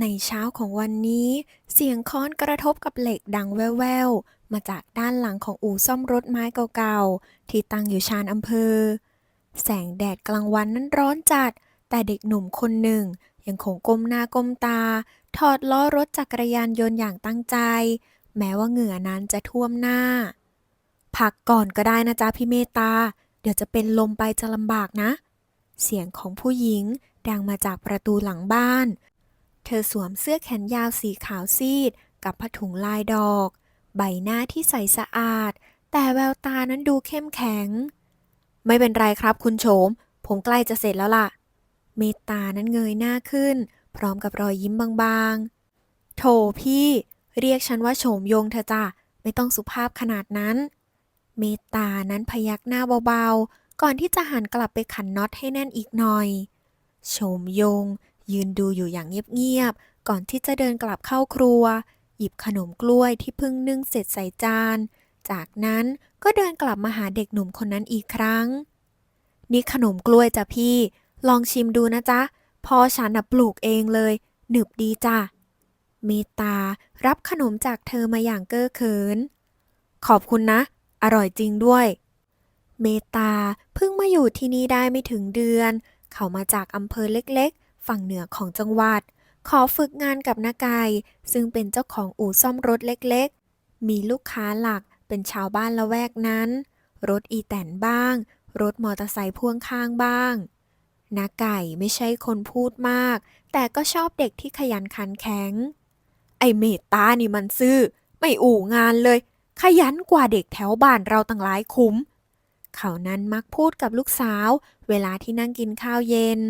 ในเช้าของวันนี้ เสียงค้อนกระทบกับเหล็กดังแว่วๆ มาจากด้านหลังของอู่ซ่อมรถไม้เก่าๆ ที่ตั้งอยู่ชานอำเภอ แสงแดดกลางวันนั้นร้อนจัด แต่เด็กหนุ่มคนหนึ่ง ยังคงก้มหน้าก้มตา ถอดล้อรถจักรยานยนต์อย่างตั้งใจ แม้ว่าเหงื่อนั้นจะท่วมหน้า พักก่อนก็ได้นะจ๊ะพี่เมตตา เดี๋ยวจะเป็นลมไปจะลำบากนะ เสียงของผู้หญิงดังมาจากประตูหลังบ้าน เธอสวมเสื้อแขนยาวสีขาวซีด กับผ้าถุงลายดอก ใบหน้าที่ใสสะอาด แต่แววตานั้นดูเข้มแข็ง ไม่เป็นไรครับคุณโฉม ผมใกล้จะเสร็จแล้วล่ะ เมตตานั้นเงยหน้าขึ้น พร้อมกับรอยยิ้มบางๆ โถพี่ เรียกฉันว่าโฉมยงเถอะจ้ะไม่ต้องสุภาพขนาดนั้น เมตตานั้นพยักหน้าเบาๆ ก่อนที่จะหันกลับไปขันน็อตให้แน่นอีกหน่อย โฉมยง ยืนดูอยู่อย่างเงียบๆ ก่อนที่จะเดินกลับเข้าครัว หยิบขนมกล้วยที่เพิ่งนึ่งเสร็จใส่จาน จากนั้นก็เดินกลับมาหาเด็กหนุ่มคนนั้นอีกครั้ง นี่ขนมกล้วยจ้ะพี่ ลองชิมดูนะจ๊ะ พอฉันนะปลูกเองเลย หนึบดีจ้ะ เมตารับขนมจากเธอมาอย่างเก้อเขิน ขอบคุณนะ อร่อยจริงด้วย เมตตาเพิ่งมาอยู่ที่นี่ได้ไม่ถึงเดือน เขามาจากอำเภอเล็กๆ ฝั่งเหนือของจังหวัด ขอฝึกงานกับนาไก่ซึ่งเป็นเจ้าของอู่ซ่อมรถเล็กๆ มีลูกค้าหลักเป็นชาวบ้านละแวกนั้น รถอีแตนบ้าง รถมอเตอร์ไซค์พ่วงข้างบ้างนาไก่ไม่ใช่คนพูดมาก แต่ก็ชอบเด็กที่ขยันขันแข็ง ไอเมตตานี่มันซื่อ ไม่อู่งานเลย ขยันกว่าเด็กแถวบ้านเราตั้งหลายคุ้ม เขานั้นมักพูดกับลูกสาว เวลาที่นั่งกินข้าวเย็น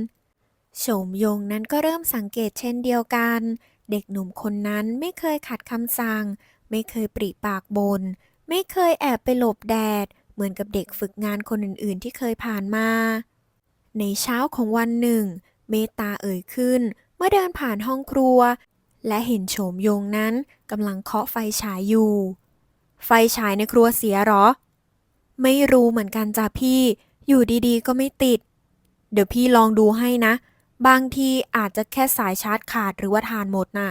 โฉมยงนั้นก็เริ่มสังเกตเช่นเดียวกัน เด็กหนุ่มคนนั้นไม่เคยขัดคำสั่ง ไม่เคยปริปากบน ไม่เคยแอบไปหลบแดด เหมือนกับเด็กฝึกงานคนอื่นๆ ที่เคยผ่านมา ในเช้าของวันหนึ่ง เมตตาเอ่ยขึ้น เมื่อเดินผ่านห้องครัว และเห็นโฉมยงนั้นกำลังเคาะไฟฉายอยู่ ไฟฉายในครัวเสียหรอ ไม่รู้เหมือนกันจ้ะพี่ อยู่ดีๆ ก็ไม่ติด เดี๋ยวพี่ลองดูให้นะ บางทีอาจจะแค่สายชาร์จขาดหรือว่าทานหมดน่ะ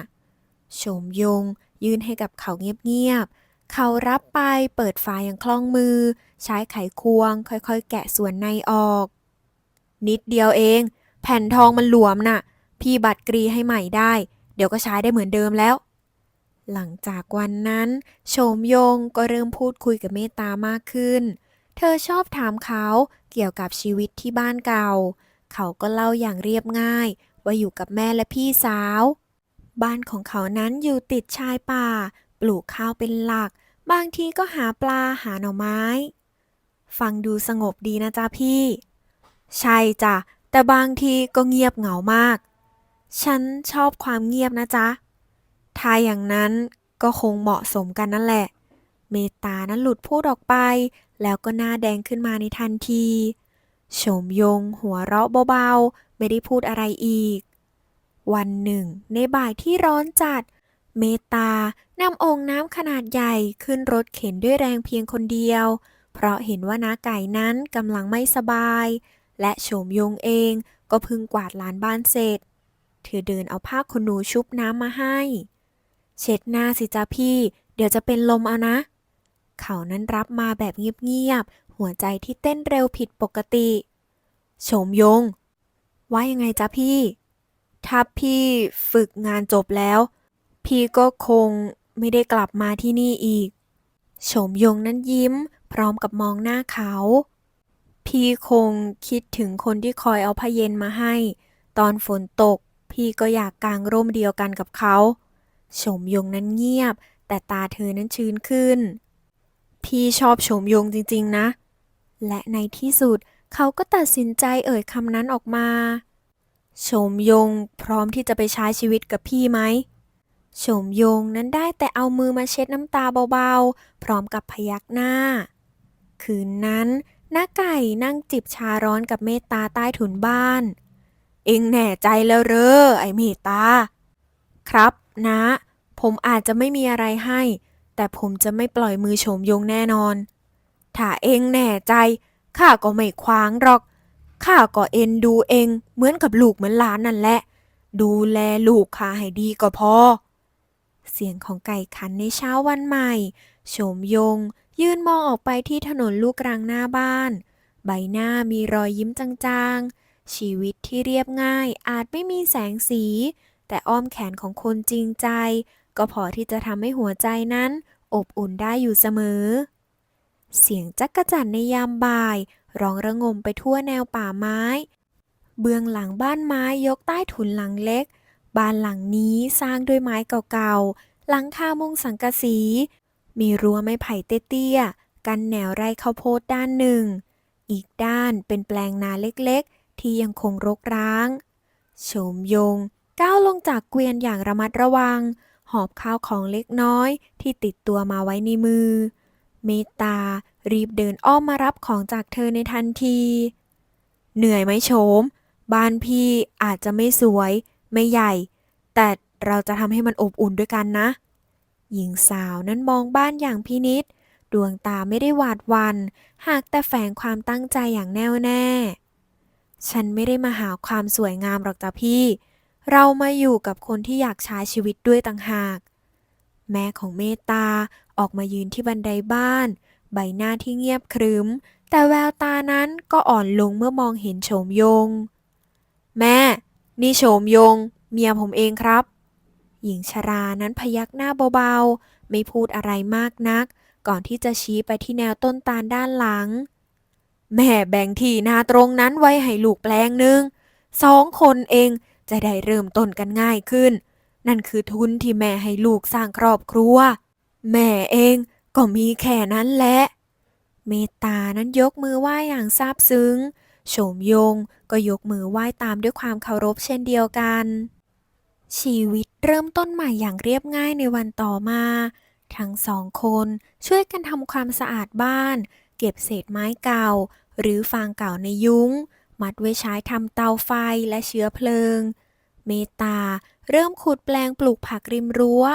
โฉมยง ยื่นให้กับเขาเงียบๆ เขารับไปเปิดฝาอย่างคล่องมือ ใช้ไขควงค่อยๆ แกะส่วนในออก นิดเดียวเอง แผ่นทองมันหลวมน่ะ พี่บัตรกรีให้ใหม่ได้ เดี๋ยวก็ใช้ได้เหมือนเดิมแล้ว หลังจากวันนั้นโฉมยงก็เริ่มพูดคุยกับเมตตามากขึ้น เธอชอบถามเขาเกี่ยวกับชีวิตที่บ้านเก่า เขาก็เล่าอย่างเรียบง่าย ว่าอยู่กับแม่และพี่สาว บ้านของเขานั้นอยู่ติดชายป่า ปลูกข้าวเป็นหลัก บางทีก็หาปลาหาหน่อไม้ ฟังดูสงบดีนะจ๊ะพี่ ใช่จ้ะ แต่บางทีก็เงียบเหงามาก ฉันชอบความเงียบนะจ๊ะ ถ้าอย่างนั้นก็คงเหมาะสมกันนั่นแหละ เมตานั้นหลุดพูดออกไป แล้วก็หน้าแดงขึ้นมาในทันที โฉมยงหัวเราะเบาๆ ไม่ได้พูดอะไรอีก วันหนึ่ง ในบ่ายที่ร้อนจัด เมตานำโอ่งน้ำขนาดใหญ่ขึ้นรถเข็นด้วยแรงเพียงคนเดียว เพราะเห็นว่าน้าไก่นั้นกำลังไม่สบาย และโฉมยงเองก็พึ่งกวาดลานบ้านเสร็จ เธอเดินเอาผ้าขนหนูชุบน้ำมาให้ เช็ดหน้าสิจ้าพี่ เดี๋ยวจะเป็นลมเอานะ เขานั้นรับมาแบบเงียบๆ หัวใจที่เต้นเร็วผิดปกติโฉมยง ว่ายังไงจ๊ะพี่ ถ้าพี่ฝึกงานจบแล้ว พี่ก็คงไม่ได้กลับมาที่นี่อีกโฉมยงนั้นยิ้ม พร้อมกับมองหน้าเขา พี่คงคิดถึงคนที่คอยเอาผ้าเย็นมาให้ ตอนฝนตก พี่ก็อยากกางร่มเดียวกันกับเขาโฉมยงนั้นเงียบ แต่ตาเธอนั้นชื้นขึ้น พี่ชอบโฉมยงจริง ๆ นะ และในที่สุดเขาก็ตัดสินใจเอ่ยคำนั้นออกมาโฉมยงพร้อมที่จะไปใช้ชีวิตกับพี่ไหมโฉมยงนั้นได้แต่เอามือมาเช็ดน้ำตาเบาๆ พร้อมกับพยักหน้า คืนนั้นน้าไก่นั่งจิบชาร้อนกับเมตตาใต้ถุนบ้าน เอ็งแน่ใจแล้วเหรอไอเมตตา ครับนะ ผมอาจจะไม่มีอะไรให้ แต่ผมจะไม่ปล่อยมือโฉมยงแน่นอน ถ้าเองแน่ใจข้าก็ไม่ขวางหรอกข้าก็เอ็นดูเองเหมือนกับลูกเหมือนหลานนั่นแหละ ดูแลลูกข้าให้ดีก็พอ เสียงของไก่ขันในเช้าวันใหม่โฉมยง ยืนมองออกไปที่ถนนลูกรังหน้าบ้าน ใบหน้ามีรอยยิ้มจางๆ ชีวิตที่เรียบง่ายอาจไม่มีแสงสี แต่อ้อมแขนของคนจริงใจ ก็พอที่จะทำให้หัวใจนั้น อบอุ่นได้อยู่เสมอ เสียงจักกะจั่นในยามบ่าย ร้องระงมไปทั่วแนวป่าไม้ เบื้องหลังบ้านไม้ยกใต้ถุนหลังเล็ก บ้านหลังนี้สร้างด้วยไม้เก่าๆ หลังคามุงสังกะสี มีรั้วไม้ไผ่เตี้ยๆ กันแนวไร่ข้าวโพดด้านหนึ่ง อีกด้านเป็นแปลงนาเล็กๆ ที่ยังคงรกร้าง โฉมยง ก้าวลงจากเกวียนอย่างระมัดระวัง หอบข้าวของเล็กน้อยที่ติดตัวมาไว้ในมือ เมตตา รีบเดินอ้อมมารับของจากเธอในทันที เหนื่อยไหมโฉม บ้านพี่อาจจะไม่สวย ไม่ใหญ่ แต่เราจะทำให้มันอบอุ่นด้วยกันนะ หญิงสาวนั้นมองบ้านอย่างพินิษดวงตาไม่ได้หวาดวัน หากแต่แฝงความตั้งใจอย่างแน่วแน่ ฉันไม่ได้มาหาความสวยงามหรอกจ้ะพี่ เรามาอยู่กับคนที่อยากใช้ชีวิตด้วยต่างหาก แม่ของเมตตาออกมายืนที่บันไดบ้าน ใบหน้าที่เงียบครึ้ม แต่แววตานั้นก็อ่อนลงเมื่อมองเห็นโฉมยง แม่ นี่โฉมยง เมียผมเองครับ หญิงชรานั้นพยักหน้าเบาๆ ไม่พูดอะไรมากนัก ก่อนที่จะชี้ไปที่แนวต้นตาลด้านหลัง แม่แบ่งที่นาตรงนั้นไว้ให้ลูกแปลงหนึ่งสองคนเองจะได้เริ่มต้นกันง่ายขึ้น นั่นคือทุนที่แม่ให้ลูกสร้างครอบครัว แม่เองก็มีแค่นั้นแหละ เมตตานั้นยกมือไหว้อย่างซาบซึ้ง โฉมยงก็ยกมือไหว้ตามด้วยความเคารพเช่นเดียวกัน ชีวิตเริ่มต้นใหม่อย่างเรียบง่ายในวันต่อมา ทั้งสองคนช่วยกันทำความสะอาดบ้าน เก็บเศษไม้เก่า หรือฟางเก่าในยุ้ง มัดไว้ใช้ทำเตาไฟและเชื้อเพลิง เมตตา เริ่มขุดแปลงปลูกผักริมรั้ว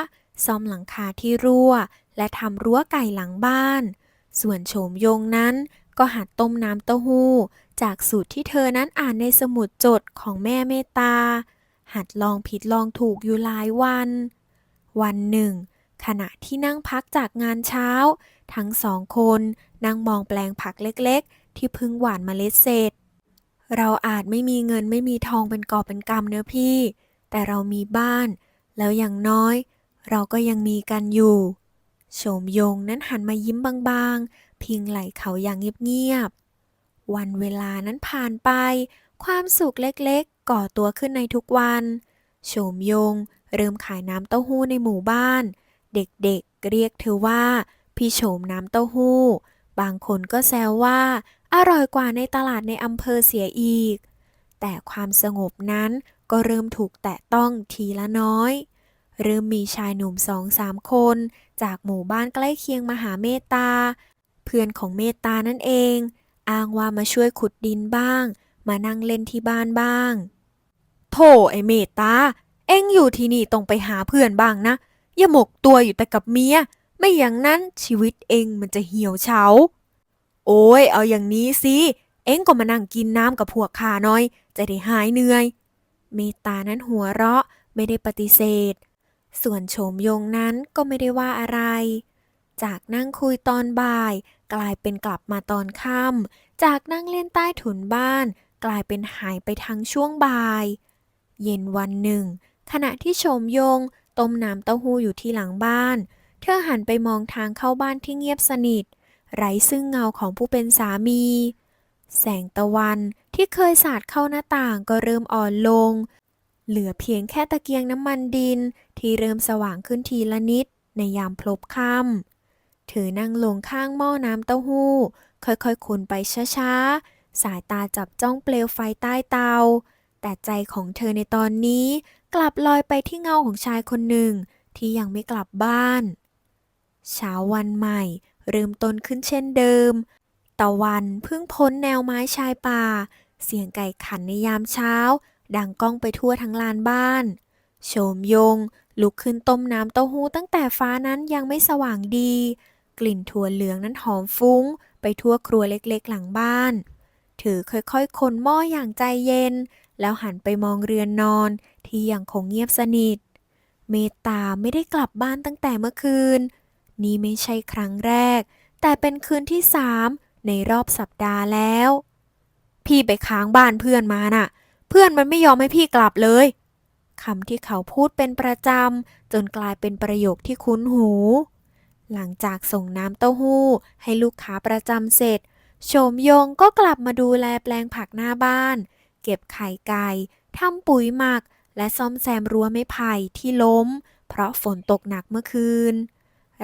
ซ่อมหลังคาที่รั่ว และทำรั้วไก่หลังบ้าน ส่วนโฉมยงนั้นก็หัดต้มน้ำเต้าหู้ จากสูตรที่เธอนั้นอ่านในสมุดจดของแม่เมตตา หัดลองผิดลองถูกอยู่หลายวัน วันหนึ่ง ขณะที่นั่งพักจากงานเช้า ทั้งสองคนนั่งมองแปลงผักเล็กๆ ที่พิ่งหวานเมล็ดเสร็จเราอาจไม่มีเงินไม่มีทองเป็นกอบเป็นกำเนอะพี่ แต่เรามีบ้าน แล้วอย่างน้อย เราก็ยังมีกันอยู่ โฉมยงนั้นหันมายิ้มบางๆ พิงไหล่เขาอย่างเงียบๆ วันเวลานั้นผ่านไป ความสุขเล็กๆ ก่อตัวขึ้นในทุกวัน โฉมยงเริ่มขายน้ำเต้าหู้ในหมู่บ้าน เด็กๆ เรียกเธอว่า พี่โฉมน้ำเต้าหู้ บางคนก็แซวว่า อร่อยกว่าในตลาดในอำเภอเสียอีก แต่ความสงบนั้น ก็เริ่มถูกแตะต้องทีละน้อย เริ่มมีชายหนุ่มสองสามคน จากหมู่บ้านใกล้เคียงมาหาเมตตา เพื่อนของเมตตานั่นเอง อ้างว่ามาช่วยขุดดินบ้าง มานั่งเล่นที่บ้านบ้างโธ่ไอเมตตา เอ็งอยู่ที่นี่ต้องไปหาเพื่อนบ้างนะ อย่าหมกตัวอยู่แต่กับเมีย ไม่อย่างนั้นชีวิตเองมันจะเหี่ยวเฉา โอ้ยเอาอย่างนี้สิ เอ็งก็มานั่งกินน้ำกับพวกข้าหน่อย จะได้หายเหนื่อย เมตตานั้นหัวเราะไม่ได้ปฏิเสธ ส่วนโฉมยงนั้นก็ไม่ได้ว่าอะไร จากนั่งคุยตอนบ่าย กลายเป็นกลับมาตอนค่ำจากนั่งเล่นใต้ถุนบ้าน กลายเป็นหายไปทั้งช่วงบ่าย เย็นวันหนึ่ง ขณะที่โฉมยงต้มน้ำเต้าหู้อยู่ที่หลังบ้าน เธอหันไปมองทางเข้าบ้านที่เงียบสนิท ไร้ซึ่งเงาของผู้เป็นสามี แสงตะวัน ที่เคยสาดเข้าหน้าต่างก็เริ่มอ่อนลง เหลือเพียงแค่ตะเกียงน้ำมันดินที่เริ่มสว่างขึ้นทีละนิดในยามพลบค่ำเธอนั่งลงข้างหม้อน้ำเต้าหู้ ค่อยๆคนไปช้าๆ สายตาจับจ้องเปลวไฟใต้เตา แต่ใจของเธอในตอนนี้กลับลอยไปที่เงาของชายคนหนึ่งที่ยังไม่กลับบ้านเช้าวันใหม่เริ่มต้นขึ้นเช่นเดิม ตะวันเพิ่งพ้นแนวไม้ชายป่า เสียงไก่ขันในยามเช้า ดังก้องไปทั่วทั้งลานบ้าน โฉมยง ลุกขึ้นต้มน้ำเต้าหู้ตั้งแต่ฟ้านั้นยังไม่สว่างดี กลิ่นถั่วเหลืองนั้นหอมฟุ้ง ไปทั่วครัวเล็กๆหลังบ้านเธอค่อยๆ คนหม้ออย่างใจเย็น แล้วหันไปมองเรือนนอน ที่ยังคงเงียบสนิท เมตตาไม่ได้กลับบ้านตั้งแต่เมื่อคืน นี่ไม่ใช่ครั้งแรก แต่เป็นคืนที่สามในรอบสัปดาห์แล้ว พี่ไปค้างบ้านเพื่อนมาน่ะ เพื่อนมันไม่ยอมให้พี่กลับเลยคำที่เขาพูดเป็นประจำจนกลายเป็นประโยคที่คุ้นหู หลังจากส่งน้ำเต้าหู้ ให้ลูกค้าประจำเสร็จ โฉมยงก็กลับมาดูแลแปลงผักหน้าบ้าน เก็บไข่ไก่ทำปุ๋ยหมัก และซ่อมแซมรั้วไม้ไผ่ที่ล้ม เพราะฝนตกหนักเมื่อคืน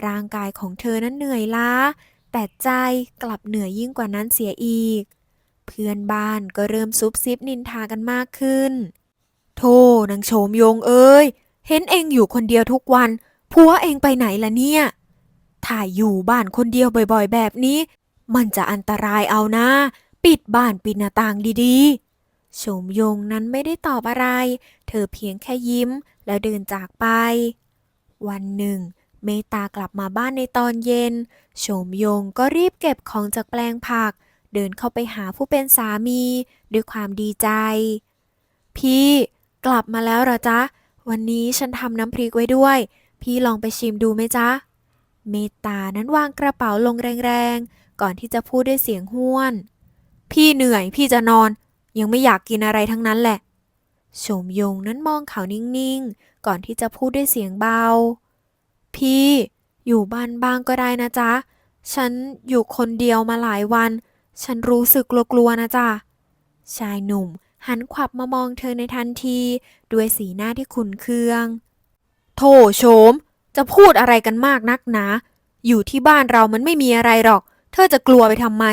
ร่างกายของเธอนั้นเหนื่อยล้า แต่ใจกลับเหนื่อยยิ่งกว่านั้นเสียอีก เพื่อนบ้านก็เริ่มซุบซิบนินทากันมากขึ้น โธ่นางโฉมยงเอ้ย เห็นเองอยู่คนเดียวทุกวัน ผัวเองไปไหนล่ะเนี่ยถ้าอยู่บ้านคนเดียวบ่อยๆ แบบนี้ มันจะอันตรายเอานะ ปิดบ้านปิดหน้าต่างดีๆ โฉมยงนั้นไม่ได้ตอบอะไร เธอเพียงแค่ยิ้มแล้วเดินจากไป วันหนึ่งเมตากลับมาบ้านในตอนเย็น โฉมยงก็รีบเก็บของจากแปลงผัก เดินเข้าไปหาผู้เป็นสามี ด้วยความดีใจ พี่ กลับมาแล้วหรอจ๊ะ วันนี้ฉันทำน้ำพริกไว้ด้วย พี่ลองไปชิมดูไหมจ๊ะ เมตตานั้นวางกระเป๋าลงแรงๆ ก่อนที่จะพูดด้วยเสียงห้วน พี่เหนื่อยพี่จะนอน ยังไม่อยากกินอะไรทั้งนั้นแหละโฉมยงนั้นมองเขานิ่งๆ ก่อนที่จะพูดด้วยเสียงเบา พี่ อยู่บ้านบ้างก็ได้นะจ๊ะ ฉันอยู่คนเดียวมาหลายวัน ฉันรู้สึกกลัวๆนะจ๊ะ ชายหนุ่ม หันขวับมามองเธอในทันที ด้วยสีหน้าที่ขุนเคืองโถโฉม จะพูดอะไรกันมากนักหนา อยู่ที่บ้านเรามันไม่มีอะไรหรอก เธอจะกลัวไปทำไม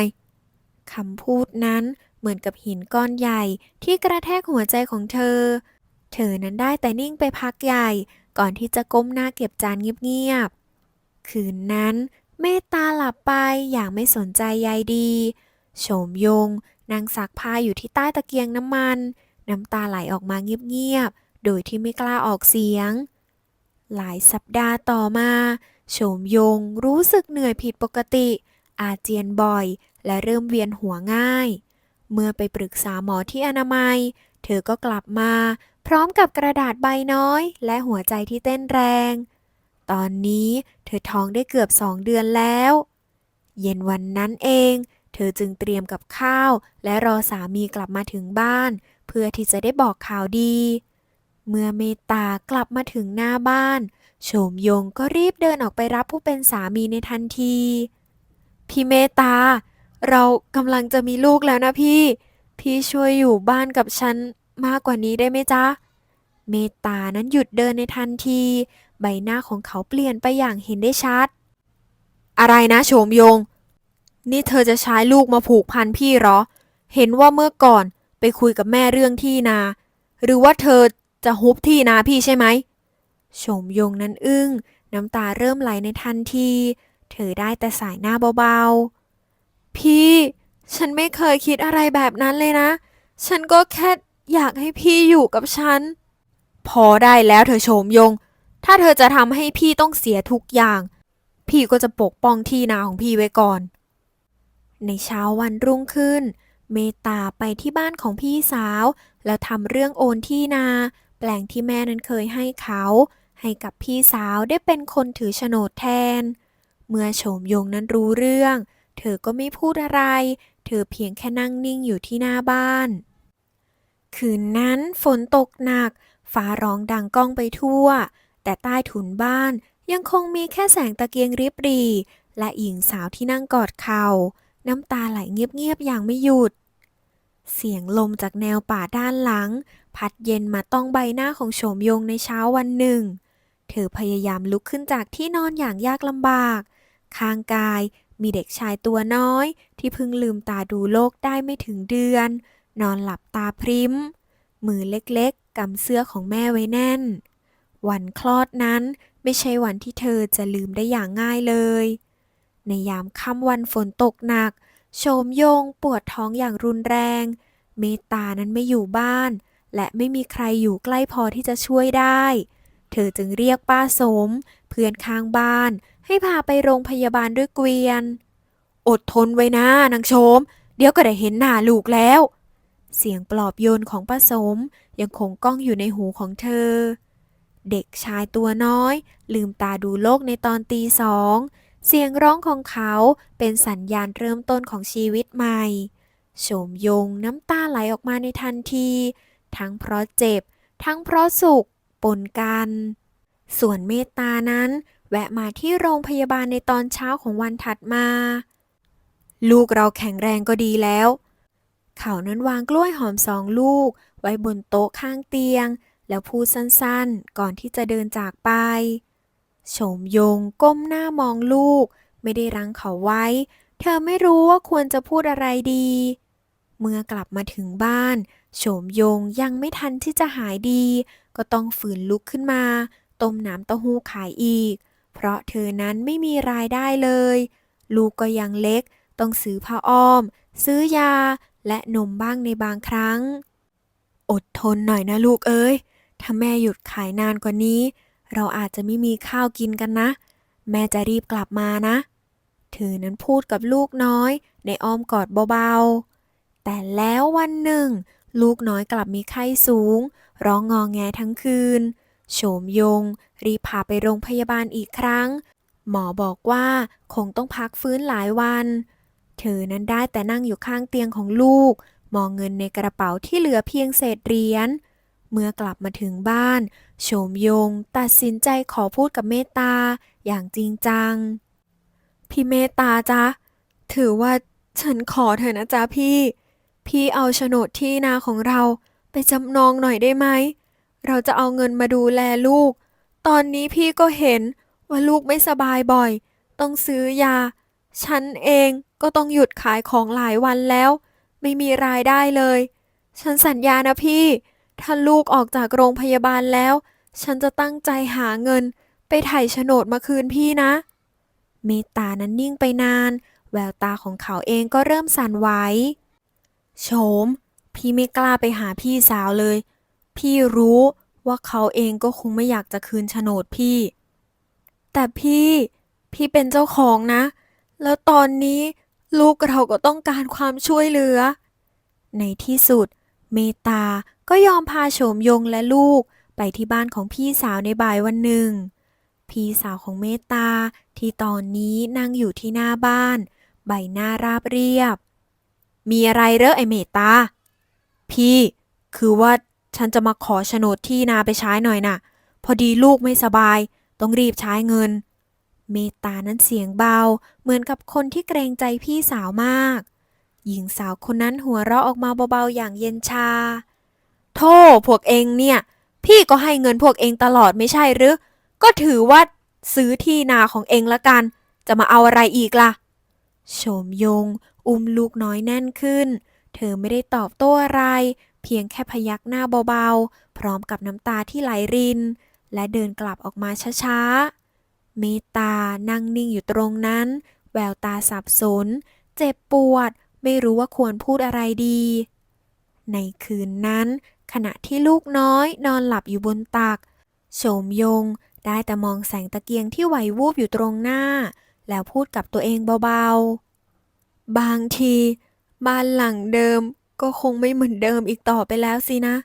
คำพูดนั้นเหมือนกับหินก้อนใหญ่ที่กระแทกหัวใจของเธอ เธอนั้นได้แต่นิ่งไปพักใหญ่ ก่อนที่จะก้มหน้าเก็บจานเงียบๆ คืนนั้นเมตตาหลับไปอย่างไม่สนใจใยดี โฉมยง นางซักผ้าอยู่ที่ใต้ตะเกียงน้ำมัน น้ำตาไหลออกมาเงียบๆ โดยที่ไม่กล้าออกเสียง หลายสัปดาห์ต่อมา โฉมยงรู้สึกเหนื่อยผิดปกติ อาเจียนบ่อย และเริ่มเวียนหัวง่าย เมื่อไปปรึกษาหมอที่อนามัย เธอก็กลับมา พร้อมกับกระดาษใบน้อย และหัวใจที่เต้นแรง ตอนนี้เธอท้องได้เกือบสองเดือนแล้ว เย็นวันนั้นเอง เธอจึงเตรียมกับข้าว และรอสามีกลับมาถึงบ้าน เพื่อที่จะได้บอกข่าวดี เมื่อเมตตากลับมาถึงหน้าบ้าน โฉมยงก็รีบเดินออกไปรับผู้เป็นสามีในทันที พี่เมตตา เรากำลังจะมีลูกแล้วนะพี่ พี่ช่วยอยู่บ้านกับฉันมากกว่านี้ได้ไหมจ๊ะ เมตตานั้นหยุดเดินในทันที ใบหน้าของเขาเปลี่ยนไปอย่างเห็นได้ชัด อะไรนะโฉมยง นี่เธอจะใช้ลูกมาผูกพันพี่เหรอ เห็นว่าเมื่อก่อนไปคุยกับแม่เรื่องที่นา หรือว่าเธอจะฮุบที่นาพี่ใช่ไหมโฉมยงนั้นอึ้ง น้ำตาเริ่มไหลในทันที เธอได้แต่สายหน้าเบาๆ พี่ ฉันไม่เคยคิดอะไรแบบนั้นเลยนะ ฉันก็แค่อยากให้พี่อยู่กับฉัน พอได้แล้วเธอโฉมยง ถ้าเธอจะทำให้พี่ต้องเสียทุกอย่าง พี่ก็จะปกป้องที่นาของพี่ไว้ก่อน ในเช้าวันรุ่งขึ้น เมตาไปที่บ้านของพี่สาว แล้วทำเรื่องโอนที่นา แปลงที่แม่นั้นเคยให้เขา ให้กับพี่สาวได้เป็นคนถือโฉนดแทน เมื่อโฉมยงนั้นรู้เรื่อง เธอก็ไม่พูดอะไร เธอเพียงแค่นั่งนิ่งอยู่ที่หน้าบ้าน คืนนั้นฝนตกหนัก ฟ้าร้องดังก้องไปทั่ว แต่ใต้ถุนบ้านยังคงมีแค่แสงตะเกียงริบรีและหญิงสาวที่นั่งกอดเข่า น้ำตาไหลเงียบๆอย่างไม่หยุด เสียงลมจากแนวป่าด้านหลัง พัดเย็นมาต้องใบหน้าของโฉมยงในเช้าวันหนึ่ง เธอพยายามลุกขึ้นจากที่นอนอย่างยากลำบาก ข้างกายมีเด็กชายตัวน้อย ที่เพิ่งลืมตาดูโลกได้ไม่ถึงเดือน นอนหลับตาพริ้ม มือเล็กๆกำเสื้อของแม่ไว้แน่น วันคลอดนั้นไม่ใช่วันที่เธอจะลืมได้อย่างง่ายเลย ในยามค่ำวันฝนตกหนักโฉมโยงปวดท้องอย่างรุนแรง เมตานั้นไม่อยู่บ้าน และไม่มีใครอยู่ใกล้พอที่จะช่วยได้ เธอจึงเรียกป้าสม เพื่อนข้างบ้าน ให้พาไปโรงพยาบาลด้วยเกวียน อดทนไว้นะนางโฉมเดี๋ยวก็ได้เห็นหน้าลูกแล้ว เสียงปลอบโยนของป้าสมยังคงก้องอยู่ในหูของเธอ เด็กชายตัวน้อย ลืมตาดูโลกในตอนตีสอง เสียงร้องของเขาเป็นสัญญาณเริ่มต้นของชีวิตใหม่ โฉมยงน้ำตาไหลออกมาในทันที ทั้งเพราะเจ็บ ทั้งเพราะสุข ปนกัน ส่วนเมตตานั้น แวะมาที่โรงพยาบาลในตอนเช้าของวันถัดมา ลูกเราแข็งแรงก็ดีแล้ว เขานั้นวางกล้วยหอมสองลูก ไว้บนโต๊ะข้างเตียง แล้วพูดสั้นๆ ก่อนที่จะเดินจากไป โฉมยงก้มหน้ามองลูก ไม่ได้รั้งเขาไว้ เธอไม่รู้ว่าควรจะพูดอะไรดี เมื่อกลับมาถึงบ้าน โฉมยงยังไม่ทันที่จะหายดี ก็ต้องฝืนลุกขึ้นมา ต้มน้ำเต้าหู้ขายอีก เพราะเธอนั้นไม่มีรายได้เลย ลูกก็ยังเล็ก ต้องซื้อผ้าอ้อม ซื้อยาและนมบ้างในบางครั้ง อดทนหน่อยนะลูกเอ้ย ถ้าแม่หยุดขายนานกว่านี้ เราอาจจะไม่มีข้าวกินกันนะ แม่จะรีบกลับมานะ เธอนั้นพูดกับลูกน้อย ในอ้อมกอดเบาๆ แต่แล้ววันหนึ่ง ลูกน้อยกลับมีไข้สูง ร้องงอแงทั้งคืน โฉมยง รีบพาไปโรงพยาบาลอีกครั้ง หมอบอกว่าคงต้องพักฟื้นหลายวัน เธอนั้นได้แต่นั่งอยู่ข้างเตียงของลูก มองเงินในกระเป๋าที่เหลือเพียงเศษเหรียญเมื่อกลับมาถึงบ้าน โฉมยงตัดสินใจขอพูดกับเมตตาอย่างจริงจัง พี่เมตตาจ๊ะ ถือว่าฉันขอเถอะนะจ๊ะพี่ พี่เอาโฉนดที่นาของเราไปจำนองหน่อยได้ไหม เราจะเอาเงินมาดูแลลูก ตอนนี้พี่ก็เห็นว่าลูกไม่สบายบ่อย ต้องซื้อยา ฉันเองก็ต้องหยุดขายของหลายวันแล้ว ไม่มีรายได้เลย ฉันสัญญานะพี่ ถ้าลูกออกจากโรงพยาบาลแล้ว ฉันจะตั้งใจหาเงิน ไปไถ่โฉนดมาคืนพี่นะ เมตตานั้นนิ่งไปนาน แววตาของเขาเองก็เริ่มสั่นไหวโฉม พี่ไม่กล้าไปหาพี่สาวเลย พี่รู้ว่าเขาเองก็คงไม่อยากจะคืนโฉนดพี่ แต่พี่ พี่เป็นเจ้าของนะ แล้วตอนนี้ลูกเราก็ต้องการความช่วยเหลือ ในที่สุด เมตาก็ยอมพาโฉมยงและลูกไปที่บ้านของพี่สาวในบ่ายวันหนึ่ง พี่สาวของเมตาที่ตอนนี้นั่งอยู่ที่หน้าบ้าน ใบหน้าราบเรียบ มีอะไรเหรอไอเมตา พี่คือว่าฉันจะมาขอโฉนดที่นาไปใช้หน่อยน่ะ พอดีลูกไม่สบาย ต้องรีบใช้เงิน เมตานั้นเสียงเบาเหมือนกับคนที่เกรงใจพี่สาวมาก หญิงสาวคนนั้นหัวเราะออกมาเบาๆอย่างเย็นชา โธ่พวกเองเนี่ย พี่ก็ให้เงินพวกเองตลอดไม่ใช่หรือ ก็ถือว่าซื้อที่นาของเองละกัน จะมาเอาอะไรอีกล่ะ โฉมยง อุ้มลูกน้อยแน่นขึ้น เธอไม่ได้ตอบโต้อะไร เพียงแค่พยักหน้าเบาๆ พร้อมกับน้ำตาที่ไหลริน และเดินกลับออกมาช้าๆ เมตตานั่งนิ่งอยู่ตรงนั้น แววตาสับสน เจ็บปวด ไม่รู้ว่าควรพูดอะไรดี ในคืนนั้น ขณะที่ลูกน้อยนอนหลับอยู่บนตัก โฉมยงได้แต่มองแสงตะเกียงที่ไหววูบอยู่ตรงหน้า แล้วพูดกับตัวเองเบาๆ บางที บ้านหลังเดิมก็คงไม่เหมือนเดิมอีกต่อไปแล้วสินะ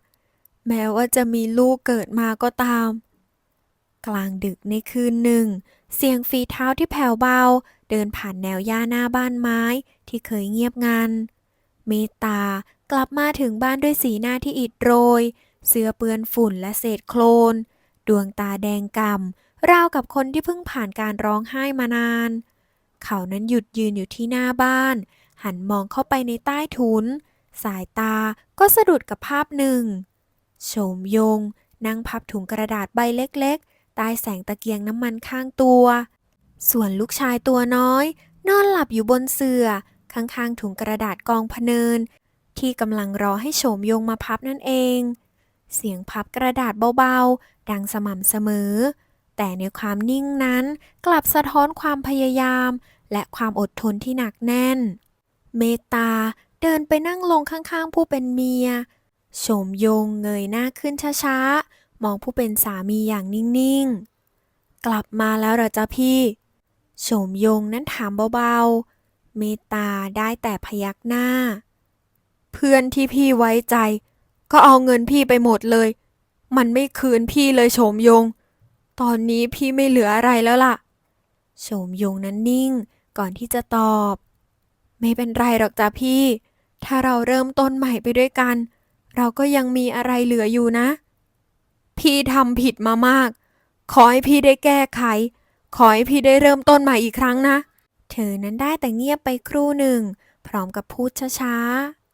แม้ว่าจะมีลูกเกิดมาก็ตาม กลางดึกในคืนหนึ่ง เสียงฝีเท้าที่แผ่วเบา เดินผ่านแนวหญ้าหน้าบ้านไม้ที่เคยเงียบงัน เมตากลับมาถึงบ้านด้วยสีหน้าที่อิดโรย เสื้อเปื้อนฝุ่นและเศษโคลน ดวงตาแดงกำ่ำราวกับคนที่เพิ่งผ่านการร้องไห้มานาน เขานั้นหยุดยืนอยู่ที่หน้าบ้าน หันมองเข้าไปในใต้ถุน สายตาก็สะดุดกับภาพหนึ่งโฉมยง นั่งพับถุงกระดาษใบเล็กๆใต้แสงตะเกียงน้ำมันข้างตัว ส่วนลูกชายตัวน้อย นอนหลับอยู่บนเสื่อ ข้างๆถุงกระดาษกองพเนิน ที่กำลังรอให้โฉมยงมาพับนั่นเอง เสียงพับกระดาษเบาๆ ดังสม่ำเสมอ แต่ในความนิ่งนั้นกลับสะท้อนความพยายาม และความอดทนที่หนักแน่น เมตตาเดินไปนั่งลงข้างๆ ผู้เป็นเมีย โฉมยงเงยหน้าขึ้นช้าๆ มองผู้เป็นสามีอย่างนิ่งๆ กลับมาแล้วเหรอจ๊ะพี่ โฉมยงนั้นถามเบาๆ เมตตาได้แต่พยักหน้า เพื่อนที่พี่ไว้ใจ ก็เอาเงินพี่ไปหมดเลย มันไม่คืนพี่เลยโฉมยง ตอนนี้พี่ไม่เหลืออะไรแล้วล่ะ โฉมยงนั้นนิ่งก่อนที่จะตอบ ไม่เป็นไรหรอกจ้ะพี่ ถ้าเราเริ่มต้นใหม่ไปด้วยกัน เราก็ยังมีอะไรเหลืออยู่นะ พี่ทำผิดมามาก ขอให้พี่ได้แก้ไข ขอให้พี่ได้เริ่มต้นใหม่อีกครั้งนะ เธอนั้นได้แต่เงียบไปครู่หนึ่ง พร้อมกับพูดช้า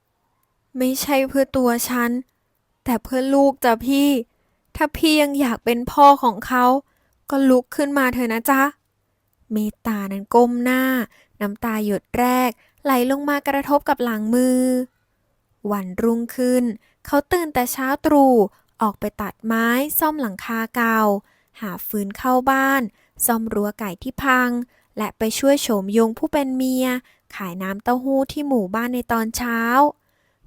ๆ ไม่ใช่เพื่อตัวฉัน แต่เพื่อลูกจ้ะพี่ ถ้าพี่ยังอยากเป็นพ่อของเขา ก็ลุกขึ้นมาเถอะนะจ๊ะ เมตตานั้นก้มหน้า น้ำตาหยดแรก ไหลลงมากระทบกับหลังมือ วันรุ่งขึ้น เขาตื่นแต่เช้าตรู่ออกไปตัดไม้ซ่อมหลังคาเก่า หาฟืนเข้าบ้าน ซ่อมรั้วไก่ที่พัง และไปช่วยโฉมยงผู้เป็นเมีย ขายน้ำเต้าหู้ที่หมู่บ้านในตอนเช้า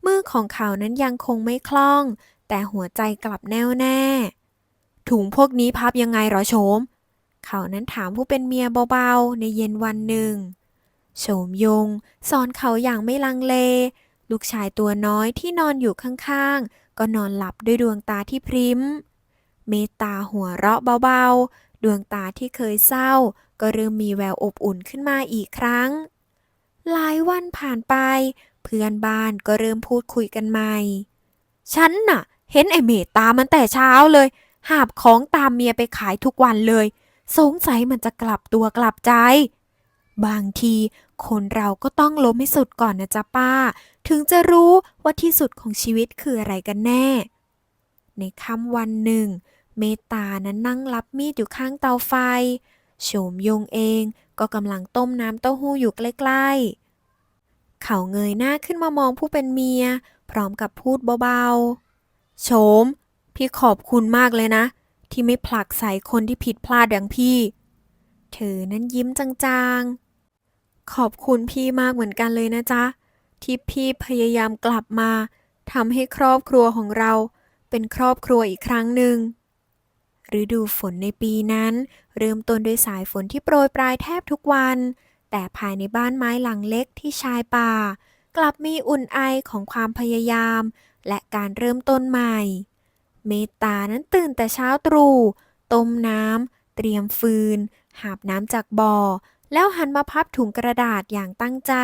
มือของเขานั้นยังคงไม่คล่อง แต่หัวใจกลับแน่วแน่ ถุงพวกนี้พับยังไงหรอโฉม เขานั้นถามผู้เป็นเมียเบาๆ ในเย็นวันหนึ่ง โฉมยง สอนเขาอย่างไม่ลังเล ลูกชายตัวน้อยที่นอนอยู่ข้างๆ ก็นอนหลับด้วยดวงตาที่พริ้มเมตตาหัวเราะเบาๆ ดวงตาที่เคยเศร้า ก็เริ่มมีแววอบอุ่นขึ้นมาอีกครั้ง หลายวันผ่านไป เพื่อนบ้านก็เริ่มพูดคุยกันใหม่ ฉันน่ะ เห็นไอเมตตามันแต่เช้าเลย หาบของตามเมียไปขายทุกวันเลย สงสัยมันจะกลับตัวกลับใจ บางทีคนเราก็ต้องล้มให้สุดก่อนนะจ๊ะป้า ถึงจะรู้ว่าที่สุดของชีวิตคืออะไรกันแน่ ในค่ำวันหนึ่ง เมตตานั้นนั่งรับมีดอยู่ข้างเตาไฟ โฉมยงเองก็กำลังต้มน้ำเต้าหู้อยู่ใกล้ๆ เขาเงยหน้าขึ้นมามองผู้เป็นเมีย พร้อมกับพูดเบาๆ โฉม พี่ขอบคุณมากเลยนะ ที่ไม่ผลักใส่คนที่ผิดพลาดอย่างพี่ เธอนั้นยิ้มจางๆ ขอบคุณพี่มากเหมือนกันเลยนะจ๊ะ ที่พี่พยายามกลับมาทำให้ครอบครัวของเราเป็นครอบครัวอีกครั้งหนึ่ง ฤดูฝนในปีนั้น เริ่มต้นด้วยสายฝนที่โปรยปลายแทบทุกวัน แต่ภายในบ้านไม้หลังเล็กที่ชายป่า กลับมีอุ่นไอของความพยายาม และการเริ่มต้นใหม่ เมตตานั้นตื่นแต่เช้าตรู่ต้มน้ำเตรียมฟืน หาบน้ำจากบ่อ แล้วหันมาพับถุงกระดาษอย่างตั้งใจ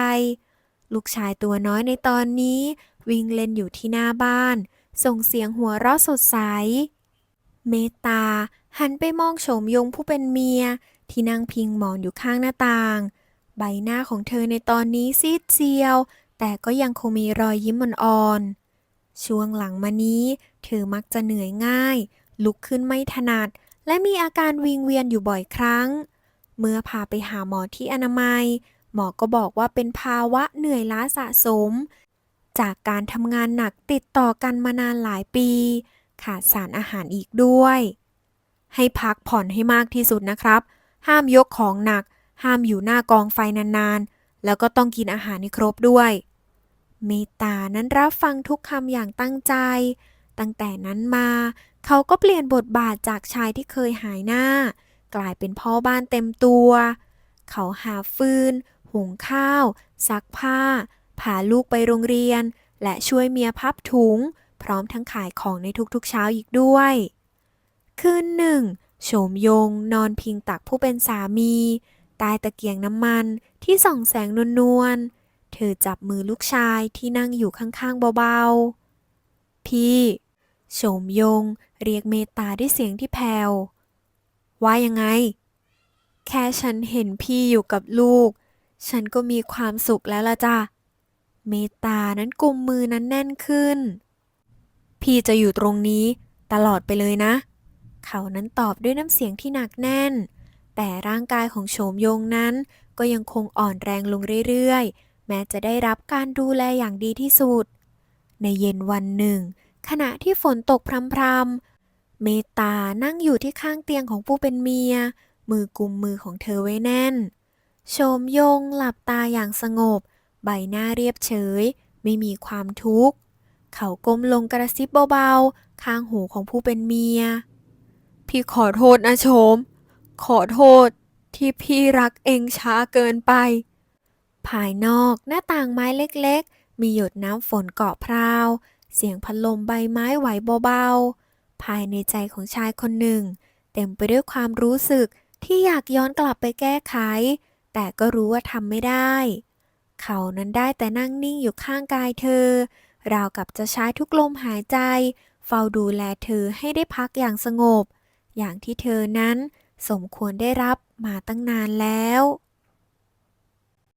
ลูกชายตัวน้อยในตอนนี้ วิ่งเล่นอยู่ที่หน้าบ้าน ส่งเสียงหัวเราะสดใส เมตตา หันไปมองโฉมยงผู้เป็นเมีย ที่นั่งพิงหมอนอยู่ข้างหน้าต่าง ใบหน้าของเธอในตอนนี้ซีดเซียว แต่ก็ยังคงมีรอยยิ้มอ่อนๆช่วงหลังมานี้ เธอมักจะเหนื่อยง่าย ลุกขึ้นไม่ถนัด และมีอาการวิงเวียนอยู่บ่อยครั้ง เมื่อพาไปหาหมอที่อนามัย หมอก็บอกว่าเป็นภาวะเหนื่อยล้าสะสม จากการทำงานหนักติดต่อกันมานานหลายปี ขาดสารอาหารอีกด้วย ให้พักผ่อนให้มากที่สุดนะครับ ห้ามยกของหนัก ห้ามอยู่หน้ากองไฟนานๆ แล้วก็ต้องกินอาหารให้ครบด้วย เมตานั้นรับฟังทุกคำอย่างตั้งใจ ตั้งแต่นั้นมา เขาก็เปลี่ยนบทบาทจากชายที่เคยหายหน้า กลายเป็นพ่อบ้านเต็มตัว เขาหาฟืน หุงข้าว ซักผ้าพาลูกไปโรงเรียน และช่วยเมียพับถุง พร้อมทั้งขายของในทุกๆเช้าอีกด้วย คืนหนึ่งโฉมยงนอนพิงตักผู้เป็นสามีใต้ตะเกียงน้ำมันที่ส่องแสงนวลๆ เธอจับมือลูกชายที่นั่งอยู่ข้างๆเบาๆ พี่โฉมยงเรียกเมตตาด้วยเสียงที่แผ่วว่ายังไง แค่ฉันเห็นพี่อยู่กับลูก ฉันก็มีความสุขแล้วละจ้ะ เมตตานั้นกุมมือนั้นแน่นขึ้น พี่จะอยู่ตรงนี้ตลอดไปเลยนะ เขานั้นตอบด้วยน้ำเสียงที่หนักแน่น แต่ร่างกายของโฉมยงนั้น ก็ยังคงอ่อนแรงลงเรื่อยๆ แม้จะได้รับการดูแลอย่างดีที่สุด ในเย็นวันหนึ่ง ขณะที่ฝนตกพรำๆ เมตานั่งอยู่ที่ข้างเตียงของผู้เป็นเมีย มือกุมมือของเธอไว้แน่น โฉมยงหลับตาอย่างสงบ ใบหน้าเรียบเฉย ไม่มีความทุกข์ เขาก้มลงกระซิบเบาๆ ข้างหูของผู้เป็นเมีย พี่ขอโทษนะโฉมขอโทษที่พี่รักเองช้าเกินไป ภายนอกหน้าต่างไม้เล็กๆ มีหยดน้ำฝนเกาะพราว เสียงพัดลมใบไม้ไหวเบาๆ ภายในใจของชายคนหนึ่ง เต็มไปด้วยความรู้สึกที่อยากย้อนกลับไปแก้ไข แต่ก็รู้ว่าทำไม่ได้ เขานั้นได้แต่นั่งนิ่งอยู่ข้างกายเธอ ราวกับจะใช้ทุกลมหายใจ เฝ้าดูแลเธอให้ได้พักอย่างสงบ อย่างที่เธอนั้นสมควรได้รับมาตั้งนานแล้ว